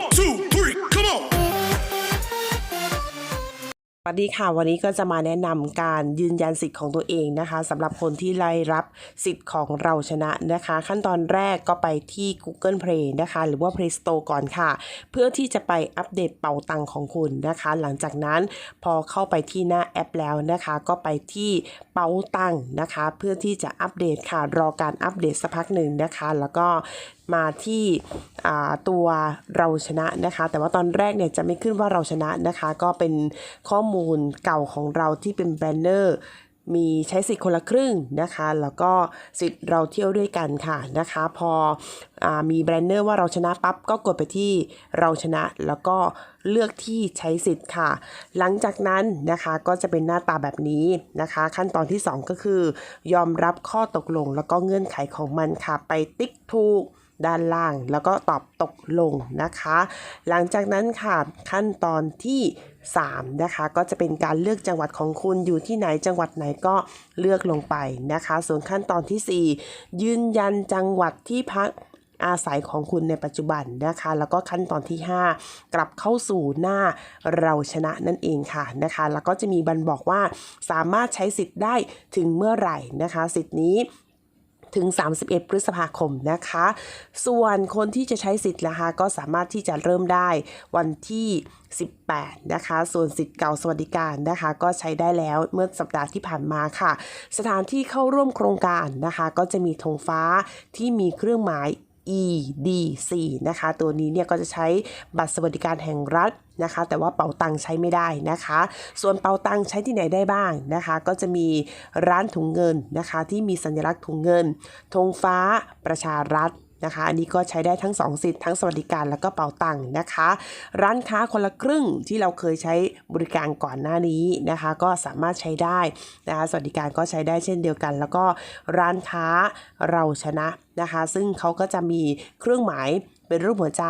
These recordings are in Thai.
One, two, three, come on. สวัสดีค่ะวันนี้ก็จะมาแนะนำการยืนยันสิทธิ์ของตัวเองนะคะสำหรับคนที่ได้รับสิทธิ์ของเราชนะนะคะ ขั้นตอนแรกก็ไปที่ Google Play นะคะ หรือว่า Play Store ก่อนค่ะ เพื่อที่จะไปอัปเดตเป๋าตังของคุณนะคะ หลังจากนั้นพอเข้าไปที่หน้าแอปแล้วนะคะ ก็ไปที่เป๋าตังนะคะ เพื่อที่จะอัปเดตค่ะรอการอัปเดตสักพักหนึ่งนะคะ แล้วก็ มาที่ตัวเราชนะนะคะ แต่ว่าตอนแรกเนี่ยจะไม่ขึ้นว่าเราชนะนะคะ ก็เป็นข้อมูลเก่าของเราที่เป็นแบนเนอร์มีใช้สิทธิ์คนละครึ่งนะคะ แล้วก็สิทธิ์เราเที่ยวด้วยกันค่ะนะคะ พออมีแบรนเนอร์ว่าเราชนะปั๊บก็กดไปที่เราชนะ แล้วก็เลือกที่ใช้สิทธิ์ค่ะ หลังจากนั้นนะคะก็จะเป็นหน้าตาแบบนี้นะคะ ขั้นตอนที่ 2 ก็คือ ยอมรับข้อตกลงแล้วก็เงื่อนไขของมันค่ะ ไปติ๊กถูก ด้านล่าง แล้วก็ตอบตกลงนะคะ หลังจากนั้นค่ะขั้นตอนที่ 3 นะคะ ก็จะเป็นการเลือกจังหวัดของคุณอยู่ที่ไหนจังหวัดไหนก็เลือกลงไปนะคะ ส่วนขั้นตอนที่ 4 ยืนยันจังหวัดที่พักอาศัยของคุณในปัจจุบันนะคะ แล้วก็ขั้นตอนที่ 5 กลับเข้าสู่หน้าเราชนะนั่นเองค่ะนะคะ แล้วก็จะมีบันบอกว่าสามารถใช้สิทธิ์ได้ถึงเมื่อไหร่นะคะ สิทธิ์นี้ ถึง 31 พฤษภาคมนะคะ ส่วนคนที่จะใช้สิทธิ์นะคะ ก็สามารถที่จะเริ่มได้วันที่ 18 นะคะ ส่วนสิทธิ์เก่าสวัสดิการนะคะ ก็ใช้ได้แล้วเมื่อสัปดาห์ที่ผ่านมาค่ะ สถานที่เข้าร่วมโครงการนะคะ ก็จะมีธงฟ้าที่มีเครื่องหมาย EDC นะคะ ตัวนี้เนี่ยก็จะใช้บัตรสวัสดิการแห่งรัฐนะคะ แต่ว่าเป๋าตังใช้ไม่ได้นะคะ ส่วนเป๋าตังใช้ที่ไหนได้บ้างนะคะ ก็จะมีร้านถุงเงินนะคะ ที่มีสัญลักษณ์ถุงเงินธงฟ้าประชารัฐ นะคะ อันนี้ก็ใช้ได้ทั้งสองสิทธิ์ทั้งสวัสดิการแล้วก็เป๋าตังค์นะคะ ร้านค้าคนละครึ่งที่เราเคยใช้บริการก่อนหน้านี้นะคะ ก็สามารถใช้ได้นะคะสวัสดิการก็ใช้ได้เช่นเดียวกัน แล้วก็ร้านค้าเราชนะนะคะ ซึ่งเขาก็จะมีเครื่องหมายเป็นรูปหัวใจ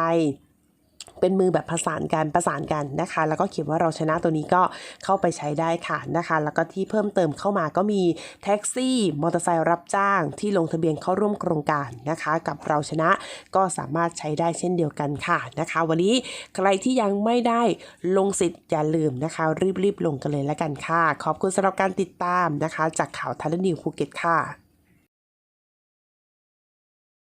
เป็นมือแบบผสานกันประสานกันนะคะ แล้วก็เขียนว่าเราชนะตัวนี้ก็เข้าไปใช้ได้ค่ะนะคะ แล้วก็ที่เพิ่มเติมเข้ามาก็มีแท็กซี่มอเตอร์ไซค์รับจ้างที่ลงทะเบียนเข้าร่วมโครงการนะคะ กับเราชนะก็สามารถใช้ได้เช่นเดียวกันค่ะนะคะ วันนี้ใครที่ยังไม่ได้ลงสิทธิ์อย่าลืมนะคะ รีบๆลงกันเลยแล้วกันค่ะ ขอบคุณสำหรับการติดตามนะคะ จากข่าวทันนิวภูเก็ตค่ะ